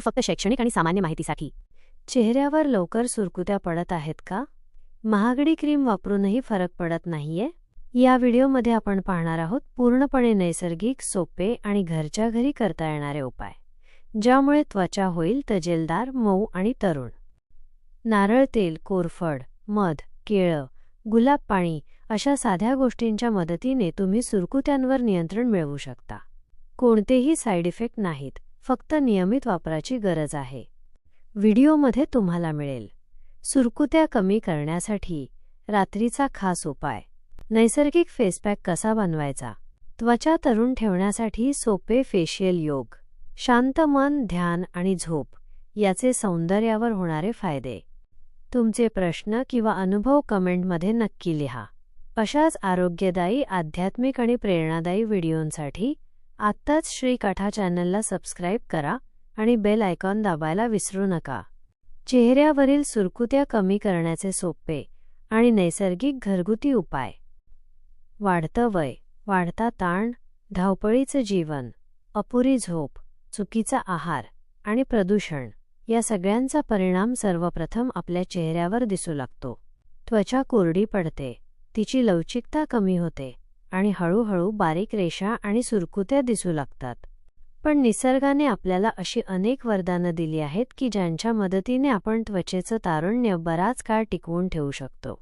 फक्त शैक्षणिक आणि सामान्य माहितीसाठी. चेहऱ्यावर लवकर सुरकुत्या पडत आहेत का? महागडी क्रीम वापरूनही फरक पडत नाहीये? या व्हिडिओमध्ये आपण पाहणार आहोत पूर्णपणे नैसर्गिक सोपे आणि घरच्या घरी करता येणारे उपाय ज्यामुळे त्वचा होईल तजेलदार मऊ आणि तरुण. नारळ तेल कोरफड मध केळं गुलाब पाणी अशा साध्या गोष्टींच्या मदतीने तुम्ही सुरकुत्यांवर नियंत्रण मिळवू शकता. कोणतेही साईड इफेक्ट नाहीत. फक्त नियमित वापराची गरज आहे. व्हिडिओमध्ये तुम्हाला मिळेल. सुरकुत्या कमी करण्यासाठी रात्रीचा खास उपाय. नैसर्गिक फेसपॅक कसा बनवायचा? त्वचा तरुण ठेवण्यासाठी सोपे फेशियल योग. शांत मन ध्यान आणि झोप याचे सौंदर्यावर होणारे फायदे. तुमचे प्रश्न किंवा अनुभव कमेंटमध्ये नक्की लिहा. अशाच आरोग्यदायी आध्यात्मिक आणि प्रेरणादायी व्हिडिओंसाठी आत्ताच श्री काठा चॅनलला सबस्क्राईब करा आणि बेल आयकॉन दाबायला विसरू नका. चेहऱ्यावरील सुरकुत्या कमी करण्याचे सोपे आणि नैसर्गिक घरगुती उपाय. वाढतं वय वाढता ताण धावपळीचं जीवन अपुरी झोप चुकीचा आहार आणि प्रदूषण या सगळ्यांचा परिणाम सर्वप्रथम आपल्या चेहऱ्यावर दिसू लागतो. त्वचा कोरडी पडते तिची लवचिकता कमी होते आणि हळूहळू बारीक रेषा आणि सुरकुत्या दिसू लागतात. पण निसर्गाने आपल्याला अशी अनेक वरदानं दिली आहेत की ज्यांच्या मदतीने आपण त्वचेचं तारुण्य बराच काळ टिकवून ठेवू शकतो.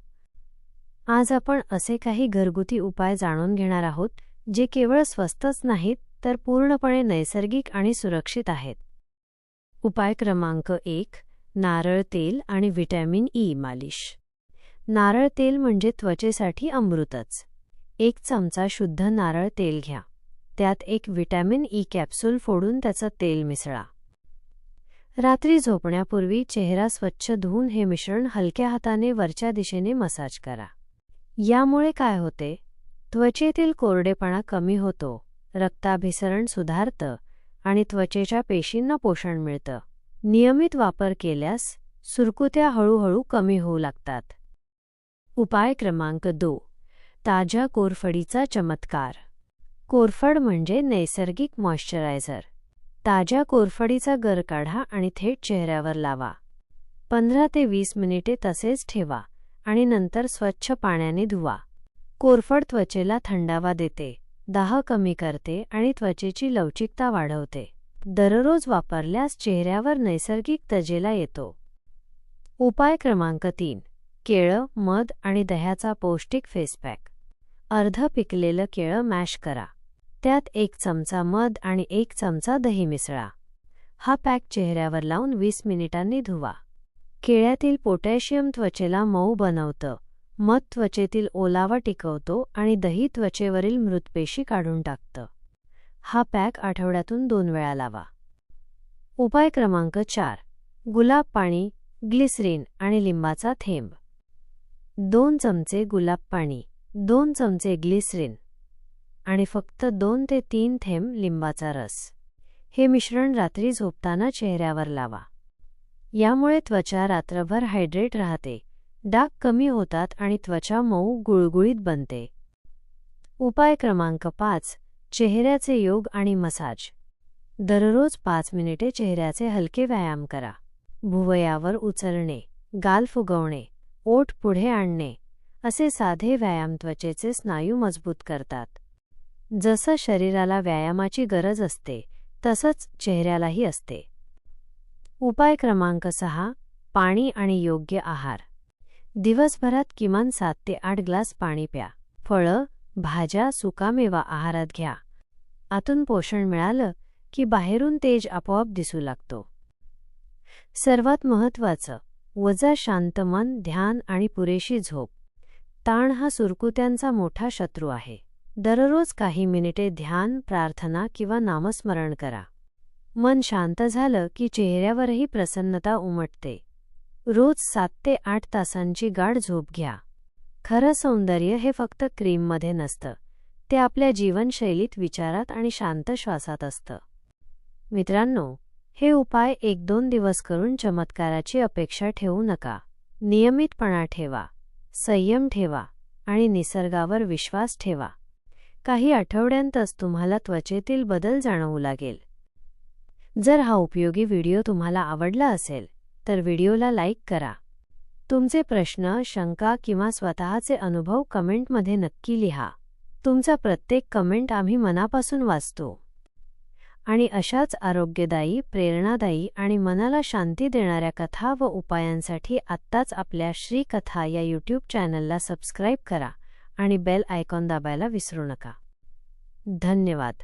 आज आपण असे काही घरगुती उपाय जाणून घेणार आहोत जे केवळ स्वस्तच नाहीत तर पूर्णपणे नैसर्गिक आणि सुरक्षित आहेत. उपाय क्रमांक एक नारळ तेल आणि व्हिटॅमिन ई मालिश. नारळ तेल म्हणजे त्वचेसाठी अमृतच. एक चमचा शुद्ध नारळ तेल घ्या. त्यात एक व्हिटॅमिन ई कॅप्सूल फोडून त्याचं तेल मिसळा. रात्री झोपण्यापूर्वी चेहरा स्वच्छ धुवून हे मिश्रण हलक्या हाताने वरच्या दिशेने मसाज करा. यामुळे काय होते? त्वचेतील कोरडेपणा कमी होतो रक्ताभिसरण सुधारतं आणि त्वचेच्या पेशींना पोषण मिळतं. नियमित वापर केल्यास सुरकुत्या हळूहळू कमी होऊ लागतात. उपाय क्रमांक दो ताज्या कोरफडीचा चमत्कार. कोरफड म्हणजे नैसर्गिक मॉइश्चरायझर. ताज्या कोरफडीचा गर काढा आणि थेट चेहऱ्यावर लावा. पंधरा ते वीस मिनिटे तसेच ठेवा आणि नंतर स्वच्छ पाण्याने धुवा. कोरफड त्वचेला थंडावा देते दाह कमी करते आणि त्वचेची लवचिकता वाढवते. दररोज वापरल्यास चेहऱ्यावर नैसर्गिक तजेला येतो. उपाय क्रमांक तीन. केळं मध आणि दह्याचा पौष्टिक फेसपॅक. अर्ध पिकलेलं केळं मॅश करा. त्यात एक चमचा मध आणि एक चमचा दही मिसळा. हा पॅक चेहऱ्यावर लावून वीस मिनिटांनी धुवा. केळ्यातील पोटॅशियम त्वचेला मऊ बनवतं. मध त्वचेतील ओलावा टिकवतो आणि दही त्वचेवरील मृतपेशी काढून टाकतं. हा पॅक आठवड्यातून दोन वेळा लावा. उपाय क्रमांक चार. गुलाब पाणी ग्लिसरीन आणि लिंबाचा थेंब. दोन चमचे गुलाब पाणी. दोन चमचे ग्लिसरीन आणि फक्त दोन ते तीन थेंब लिंबाचा रस. हे मिश्रण रात्री झोपताना चेहऱ्यावर लावा. यामुळे त्वचा रात्रभर हायड्रेट राहते डाग कमी होतात आणि त्वचा मऊ गुळगुळीत बनते. उपाय क्रमांक पाच चेहऱ्याचे योग आणि मसाज. दररोज पाच मिनिटे चेहऱ्याचे हलके व्यायाम करा. भुवयावर उचलणे गाल फुगवणे ओठ पुढे आणणे असे साधे व्यायाम त्वचेचे स्नायू मजबूत करतात. जसं शरीराला व्यायामाची गरज असते तसंच चेहऱ्यालाही असते. उपाय क्रमांक सहा पाणी आणि योग्य आहार. दिवसभरात किमान सात ते आठ ग्लास पाणी प्या. फळं भाज्या सुकामेवा आहारात घ्या. आतून पोषण मिळालं की बाहेरून तेज आपोआप दिसू लागतो. सर्वात महत्त्वाचं वजा शांत मन ध्यान आणि पुरेशी झोप. ताण हा सुरकुत्यांचा मोठा शत्रू आहे. दररोज काही मिनिटे ध्यान प्रार्थना किंवा नामस्मरण करा. मन शांत झालं की चेहऱ्यावरही प्रसन्नता उमटते. रोज सात ते आठ तासांची गाढ झोप घ्या. खरं सौंदर्य हे फक्त क्रीममध्ये नसतं. ते आपल्या जीवनशैलीत विचारात आणि शांत श्वासात असतं. मित्रांनो हे उपाय एक दोन दिवस करून चमत्काराची अपेक्षा ठेवू नका. नियमितपणा ठेवा. संयम ठेवा आणि निसर्गावर विश्वास ठेवा. काही आठवड्यांतच तुम्हाला त्वचेतील बदल जाणवू लागेल. जर हा उपयोगी व्हिडिओ तुम्हाला आवडला असेल तर व्हिडिओला लाईक करा. तुमचे प्रश्न शंका किंवा स्वतःचे अनुभव कमेंटमध्ये नक्की लिहा. तुमचा प्रत्येक कमेंट आम्ही मनापासून वाचतो. आणि अशाच आरोग्यदायी प्रेरणादायी आणि मनाला शांती देणाऱ्या कथा व उपायांसाठी आत्ताच आपल्या श्रीकथा या यूट्यूब चॅनलला सबस्क्राईब करा आणि बेल आयकॉन दाबायला विसरू नका. धन्यवाद.